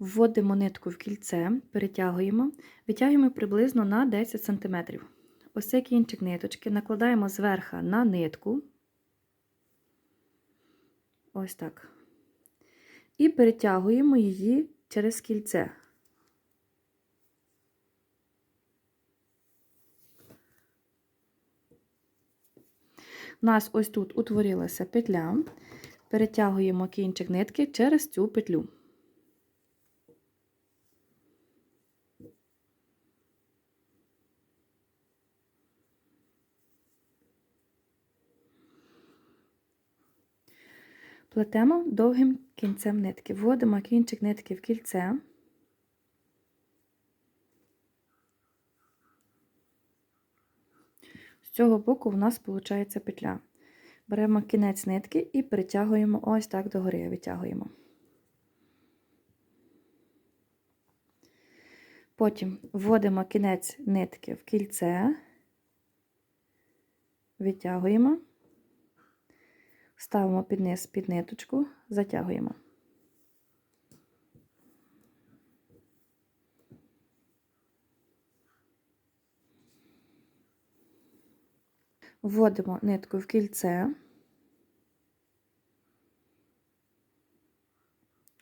Вводимо нитку в кільце, перетягуємо, витягуємо приблизно на 10 см. Ось цей кінчик ниточки накладаємо зверху на нитку. Ось так. І перетягуємо її через кільце. У нас ось тут утворилася петля, перетягуємо кінчик нитки через цю петлю. Плетемо довгим кінцем нитки. Вводимо кінчик нитки в кільце. З цього боку в нас виходить петля. Беремо кінець нитки і перетягуємо ось так догори, витягуємо. Потім вводимо кінець нитки в кільце, витягуємо, ставимо під низ під ниточку, затягуємо. Вводимо нитку в кільце.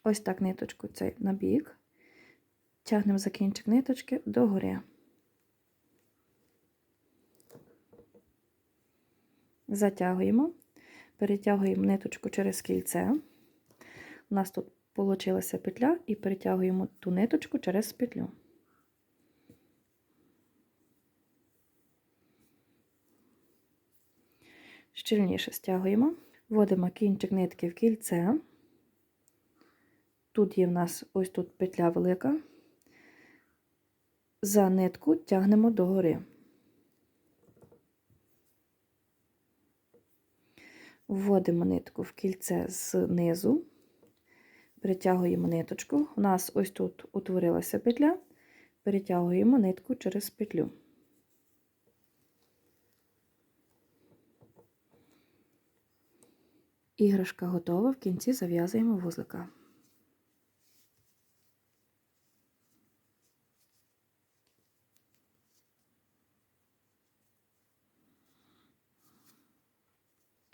Ось так ниточку цей на бік. Тягнемо за кінчик ниточки догори. Затягуємо, перетягуємо ниточку через кільце. У нас тут вийшла петля, і перетягуємо ту ниточку через петлю. Щільніше стягуємо, вводимо кінчик нитки в кільце. Тут є в нас ось тут петля велика, за нитку тягнемо догори. Вводимо нитку в кільце знизу, перетягуємо ниточку. У нас ось тут утворилася петля, перетягуємо нитку через петлю. Іграшка готова, в кінці зав'язуємо вузлика.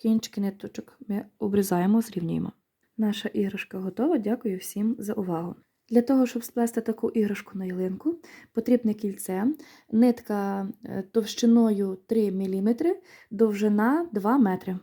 Кінчики ниточок ми обрізаємо, зрівнюємо. Наша іграшка готова. Дякую всім за увагу. Для того, щоб сплести таку іграшку на ялинку, потрібне кільце, нитка е, товщиною 3 мм, довжина 2 метри.